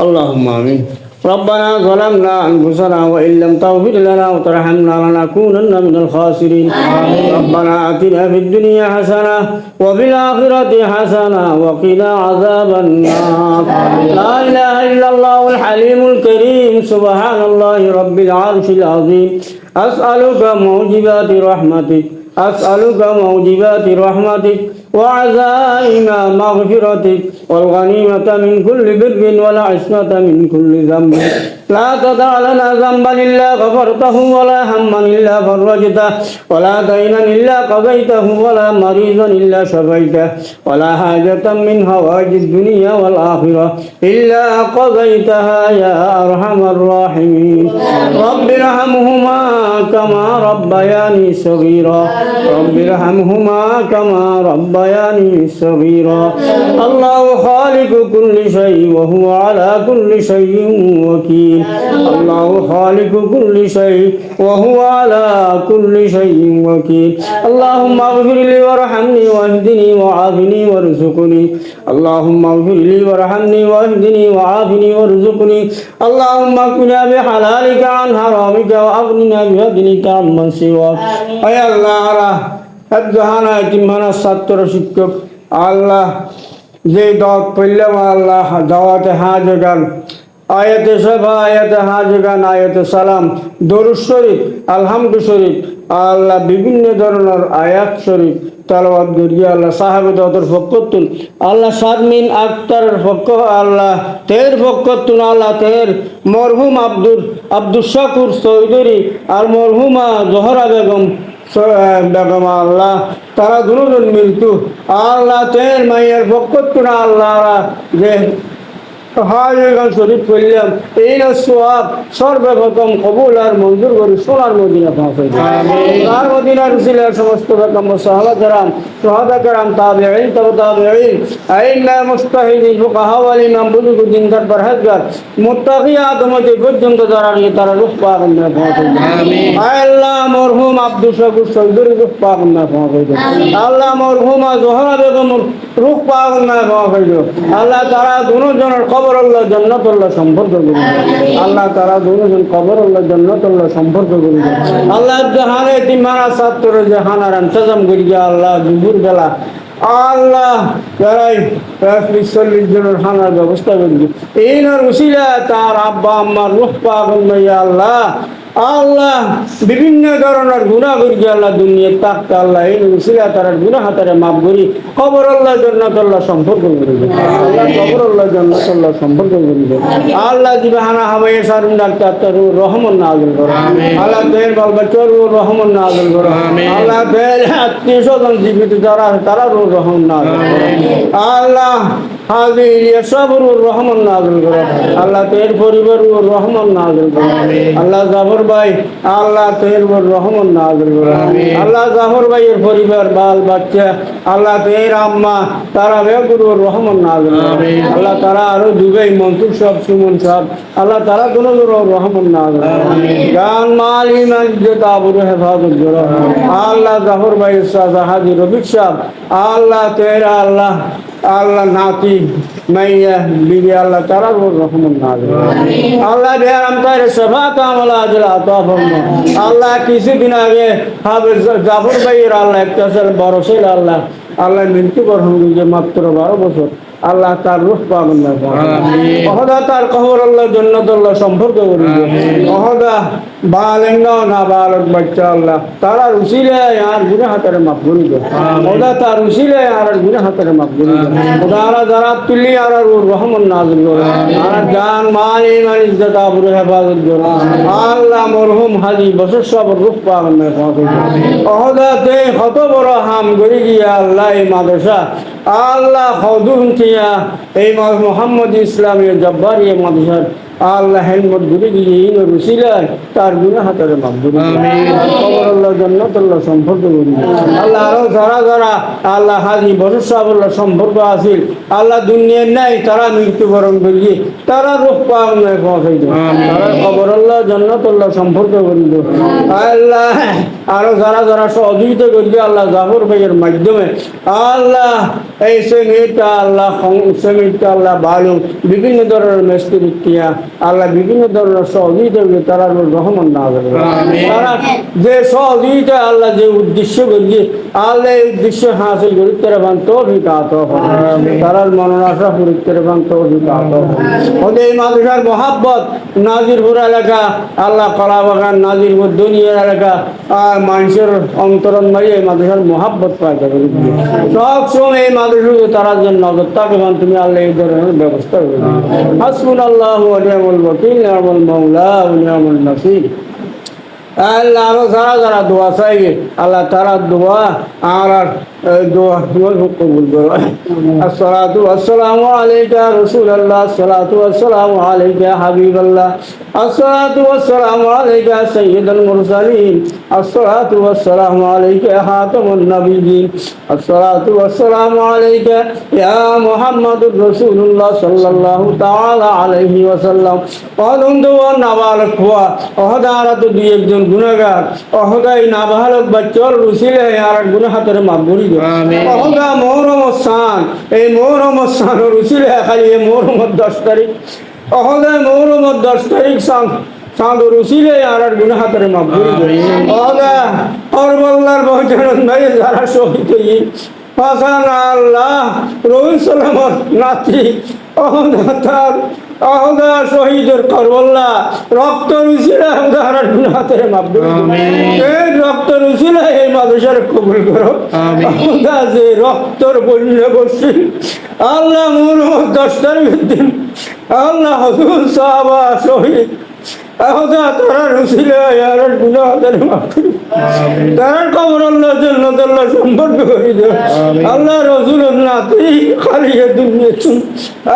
اللهم آمين. ربنا ظلمنا أنفسنا وإن لم تغفر لنا وترحمنا لنكونن من الخاسرين. ربنا آتنا في الدنيا حسنة وفي الآخرة حسنة وقنا عذاب النار. لا إله إلا الله الحليم الكريم. سبحان الله رب العرش العظيم. أسألك موجبات رحمتك. أسألك موجبات رحمتك. وعزائم مغفرتك والغنيمة من كل بر والعصمة من كل ذنب لا تدع لنا ذنبا إلا غفرته ولا هما إلا فرجته ولا دينا إلا قضيته ولا مريضا إلا شفيته ولا حاجة من هواج الدنيا والآخرة إلا قضيتها يا أرحم الراحمين رب ارحمهما كما ربياني صغيرا. رب ارحمهما كما ربياني صغيرا. الله خالق كل شيء وهو على كل شيء وكيل. الله خالق كل شيء وهو على كل شيء وكيل. اللهم اغفر لي وارحمني واهدني وعافني وارزقني. اللهم اغفر لي وارحمني واهدني وعافني وارزقني. اللهم اكفنا بحلالك عن حرامك وأغننا وابنك عمن سواك أي الله على الذهان يتمنى السطر شكك الله زي دوت بلما الله دوات حاجة আয়াতে সভা আয়াতে হাজগান, আয়াতে সালাম, দরুদ শরীফ, আলহামদু শরীফ, আল্লাহ বিভিন্ন ধরনের আয়াত শরীফ তালাবাদ গরিয়া আল্লাহ সাহেব দর ফকতুন আল্লাহ সাদমিন আক্তারের পক্ষ, আল্লাহ তের ফকতুন আল্লাহ তের মরহুম আব্দুর আব্দুল শাকুর চৌধুরী আর মরহুমা জহরা বেগম বেগম আল্লাহ, তারা দুজন মিলতু। আল্লাহ তের মাইয়ের ফকতুন আল্লাহ যে হাজিগান শরীফ করলাম এই না সোয়াব সর্বপ্রথম কবুল আর মঞ্জুর করি সোনার মদিনা পৌঁছাই সোনার মদিনার সমস্ত রকম সাহাবা কেরাম সোহাদা কেরাম তাবেঈন তবে মুস্তাহিদিন ফুকাহা ওয়াল ইমাম বুজুর্গ দিনদার পরহেজগার মুত্তাকি আদমতে পর্যন্ত যারা নিয়ে তারা না পৌঁছাই আল্লাহ মরহুম আব্দুল শাকুর চৌধুরী না পৌঁছাই আল্লাহ মরহুমা জোহরা বেগম না পৌঁছাই আল্লাহ তারা দুজনের কবর আল্লাহ জন্নত আল্লাহ সম্পর্ক করি আল্লাহ তারা দুজন কবর আল্লাহ জন্নত আল্লাহ সম্পর্ক করি আল্লাহ জাহানে তিমারা ছাত্র জাহানার ইন্তজাম করি আল্লাহ দুপুর বেলা আল্লাহ প্রায় চল্লিশ জনের ব্যবস্থা করি উসিলা তার আব্বা আম্মার রুখ পাগল আল্লাহ আল্লাহ বিভিন্ন ধরনের গুণা করি আল্লাহ দুনিয়া তাকতে আল্লাহ এই উসিলা তার গুণা হাতারে মাপ করি। কবর আল্লাহ জন্নত আল্লাহ সম্পর্ক করি আল্লাহ কবর আল্লাহ জন্নত আল্লাহ সম্পর্ক করি আল্লাহ দিবে হানা হাবাই সারুন ডাক্তার তার রহমন নাজল করো। আল্লাহ তের বাল বাচ্চার রহমন নাজল করো। আল্লাহ তের আত্মীয় স্বজন জীবিত যারা তারা রহমন নাজল করো। আল্লাহ হাজি সবর রহমান নাজল করো। আল্লাহ তের পরিবার রহমান নাজল করো। আল্লাহ জাফর ভাই আল্লাহ তের রহমান নাজল করো। আল্লাহ জাফর ভাইয়ের পরিবার বাল বাচ্চা আল্লাহ তের আম্মা তারা বেগুরু রহমান নাজল আল্লাহ তারা আরও দুবাই মনসুর সব সুমন সব আল্লাহ তারা কোনো রহমান নাজল গান মাল ইমান হেফাজত আল্লাহ জাফর ভাই হাজি রফিক সাহ আল্লাহ তেরা আল্লাহ আল্লাহ নাতি মাইয়া বিবি আল্লাহ তারা রহমান নাজল। আল্লাহ বেয়ারাম তারে সভা কামলা আজলা আতা ফরমা। আল্লাহ কিছুদিন আগে হাফেজ জাফর ভাইয়ের আল্লাহ একটা বড় ছিল আল্লাহ। আল্লাহ মৃত্যু গ্রহণ করেছে মাত্র বারো বছর। আল্লাহ তার রূপ পাবেন না অহদা তার কহর আল্লাহ জন্নত আল্লাহ সম্পর্ক করি অহদা বালেঙ্গা না বালক বাচ্চা আল্লাহ তারা আর গুনে হাতের ওদা তার আর গুনে হাতের ওদা আর যারা তুলি আর রহমান নাজল করে। আর জান মালি মান ইজ্জত আবরু হেফাজত করে। আল্লাহ মরহুম হাজি বছর সব রূপ পাবেন না কত বড় হাম করি গিয়া আল্লাহ মাদ্রাসা। আল্লাহ তিয়া এই মোহাম্মদ ইসলামী জব্বার ইয়ে মাদ্রাসার আল্লাহ হেলমত ঘুরে গিয়ে রুসিলায় তার গুণা হাতের মাপ ঘুরে খবর আল্লাহ জন্নত আল্লাহ সম্পর্ক করি আল্লাহ আরও যারা যারা আল্লাহ হাজি সাহেব আল্লাহ সম্পর্ক আছিল আল্লাহ দুনিয়ার নাই তারা মৃত্যুবরণ করিয়ে তারা রূপ পাওয়া নয় তারা খবর আল্লাহ জন্নত আল্লাহ সম্পর্ক করি দেব আল্লাহ আরও যারা যারা সহযোগিতা আল্লাহ জাফর ভাইয়ের মাধ্যমে আল্লাহ এই সেমিটটা আল্লাহ সেমিটটা আল্লাহ ভালো বিভিন্ন ধরনের মিস্ত্রি টিয়া আল্লাহ বিভিন্ন ধরনের সহযোগিতা তারা রহমান না হবে তারা যে সহযোগিতা আল্লাহ যে উদ্দেশ্য করছে আল্লাহ এই উদ্দেশ্য হাসিল করি তারা বান তো ভিকাত তারা মনোনাশা করি তারা বান এই মাদ্রাসার মহাব্বত নাজিরপুর এলাকা আল্লাহ কলা বাগান নাজিরপুর এলাকা আর মানুষের অন্তরণ মারি এই মাদ্রাসার মহাব্বত পায় যাবে সব সময় এই মাদ্রাসা তারা জন্য নজর থাকে তুমি আল্লাহ এই ধরনের ব্যবস্থা করে হাসবুন আল্লাহ নিয়ামুল বকিল নিয়ামুল মাওলা নিয়ামুল নাসির। আল্লাহ আরও যারা দোয়া চাইবে আল্লাহ তারা দোয়া আর আর দোয়া কবুল করো আসসালাতু ওয়াসসালামু আলাইকা রাসূলুল্লাহ, আসসালাতু ওয়াসসালামু আলাইকা হাবিবাল্লাহ, আসসালাতু ওয়াসসালামু আলাইকা সাইয়্যিদুল মুরসালিন, আসসালাতু ওয়াসসালামু আলাইকা খাতামুন নাবিয়্যিন, আসসালাতু ওয়াসসালামু আলাইকা ইয়া মুহাম্মাদুর রাসূলুল্লাহ সাল্লাল্লাহু তাআলা আলাইহি ওয়াসাল্লাম। অদন্ত নাবালক হওয়া অহদারা তো দুই একজন গুণাগার। অহদাই নাবালক বাচ্চার রুচিলে আর গুণাহাতের মাপ গড়ি অহদা মৌরম স্থান এই মৌরম স্থান রুচিলে খালি এই মহরমত দশ তারিখ। অহদা মহরমত দশ তারিখ সাং সাঁদ রুচিলে আর আর গুণাহাতের মাপ গড়ি অহদা অরবল্লার বহুজন যারা শহীদ হই হাসান আল্লাহ রবি নাতি অহদা শহীদের করবল্লা রক্ত রুচিলা উদাহরণ এই রক্ত রুচিলা এই মাদ্রাসার কবুল করো। অহদা যে রক্তর বন্য বসি আল্লাহ মুহম্মদ দশটার দিন আল্লাহ হজুর সাহাবা শহীদ আহদা তারা রুচিলা আর গুণাতের মাপবে তার কবর আল্লাহ জন্য আল্লাহ সম্পর্ক করে আল্লাহ রসুল নাতি খালিয়ে দুনিয়া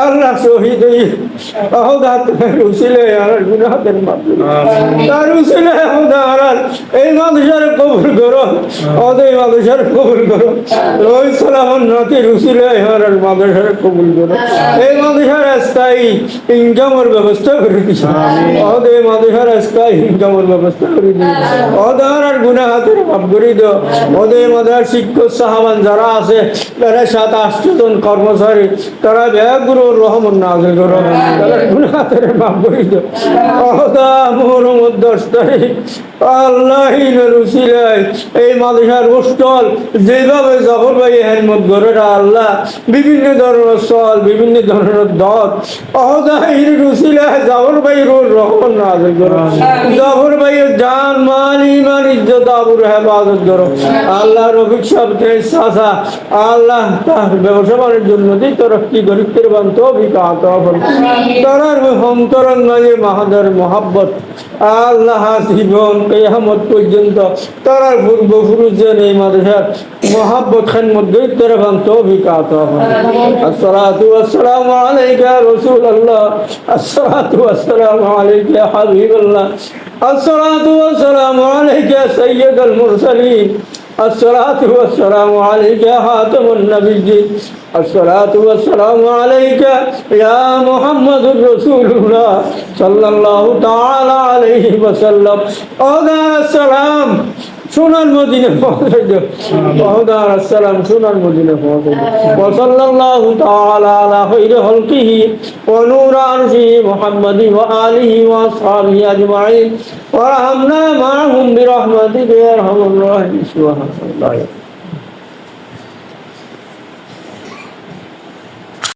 আল্লাহ শহীদ আহদা তার রুচিলে আর তার আহদা আর এই কবুল করো অদয় মানুষের কবুল করো। রহিত সালামন নাতি রুচিলে আর মানুষের কবুল করো। এই মানুষের স্থায়ী ইনকামের ব্যবস্থা করে দিছে অদয় মানুষের স্থায়ী ইনকামের ব্যবস্থা করে দিছে অদার আর গুনা হাতের মাপ করে দিও। ওদের মাদার শিক্ষক সাহাবান যারা আছে তারা সাত আটশো জন কর্মচারী তারা ব্যাগুরু রহমান নাজিল করো। তারা গুনা হাতের মাপ করে দিও। অদা দশ তারিখ আল্লাহ রুসিলাই এই মাদ্রাসার হোস্টল যেভাবে জফর ভাই হেলমত গড়েরা আল্লাহ বিভিন্ন ধরনের স্থল বিভিন্ন ধরনের দত অহদাহির রুসিলাই জফর ভাই রোল রহমান নাজল করো। জফর ভাইয়ের জান মাল ইমান ইজ্জত আবুর হেফাজত করো আল্লাহ রফিক সাহেবকে সাসা আল্লাহ তার ব্যবসা বাণিজ্য উন্নতি তরক্কি গরিবের মাহাদার মহাব্বত। আল্লাহ জীবন কেয়ামত পর্যন্ত তারার পূর্বপুরুষ যেন এই মাদ্রাসার মহাব্বত খান মধ্যে তেরফান তৌফিক আতা আসসালাতু আসসালামু আলাইকা রাসূলুল্লাহ, আসসালাতু আসসালামু আলাইকা হাবিবাল্লাহ, আসসালাতু আসসালামু আলাইকা সাইয়্যিদুল মুরসালিন। الصلاة والسلام عليك يا خاتم النبيين الصلاة والسلام عليك يا محمد رسول الله صلى الله تعالى عليه وسلم. أودع السلام. সোনার মদিনে পৌঁছে যাও বহুদার আসসালাম সোনার মদিনে পৌঁছে যাও ওসল্লাল্লাহু তাআলা আলা খাইরি খালকিহি ওয়া নূর আরশিহি মুহাম্মাদি